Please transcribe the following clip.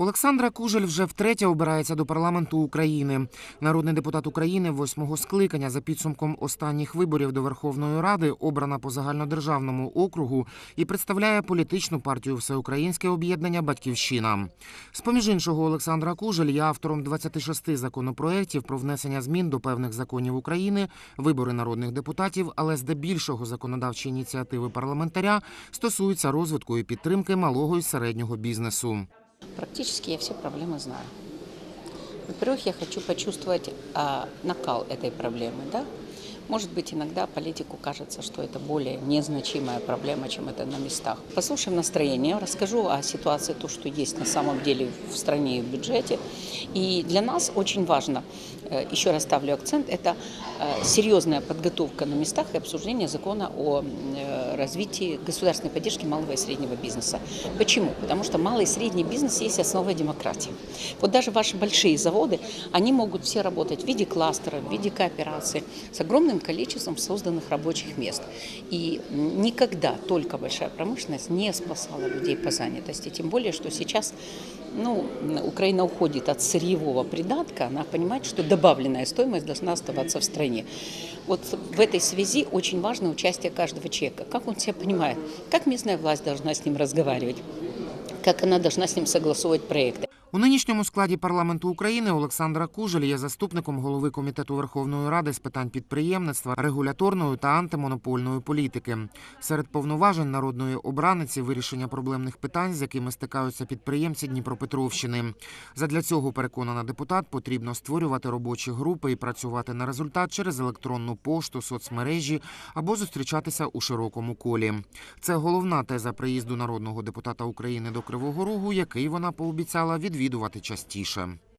Олександра Кужель вже втретє обирається до парламенту України. Народний депутат України восьмого скликання за підсумком останніх виборів до Верховної Ради обрана по загальнодержавному округу і представляє політичну партію Всеукраїнське об'єднання Батьківщина. З поміж іншого, Олександра Кужель є автором 26 законопроєктів про внесення змін до певних законів України, вибори народних депутатів, але здебільшого законодавчі ініціативи парламентаря стосуються розвитку і підтримки малого і середнього бізнесу. Практически я все проблемы знаю. Во-первых, я хочу почувствовать а, накал этой проблемы, да. Может быть, иногда политику кажется, что это более незначимая проблема, чем это на местах. Послушаем настроение, расскажу о ситуации, то, что есть на самом деле в стране и в бюджете. И для нас очень важно, э, еще раз ставлю акцент, это э, серьезная подготовка на местах и обсуждение закона о э, развитии государственной поддержки малого и среднего бизнеса. Почему? Потому что малый и средний бизнес есть основа демократии. Вот даже ваши большие заводы, они могут все работать в виде кластера, в виде кооперации, с огромным количеством созданных рабочих мест. И никогда только большая промышленность не спасала людей по занятости. Тем более, что сейчас ну, Украина уходит от сырьевого придатка, она понимает, что добавленная стоимость должна оставаться в стране. Вот в этой связи очень важно участие каждого человека. Как он себя понимает, как местная власть должна с ним разговаривать, как она должна с ним согласовывать проекты. У нинішньому складі парламенту України Олександра Кужель є заступником голови комітету Верховної Ради з питань підприємництва, регуляторної та антимонопольної політики. Серед повноважень народної обраниці вирішення проблемних питань, з якими стикаються підприємці Дніпропетровщини. Задля цього переконана депутат, потрібно створювати робочі групи і працювати на результат через електронну пошту, соцмережі або зустрічатися у широкому колі. Це головна теза приїзду народного депутата України до Кривого Рогу, який вона пообіцяла відвідувати частіше.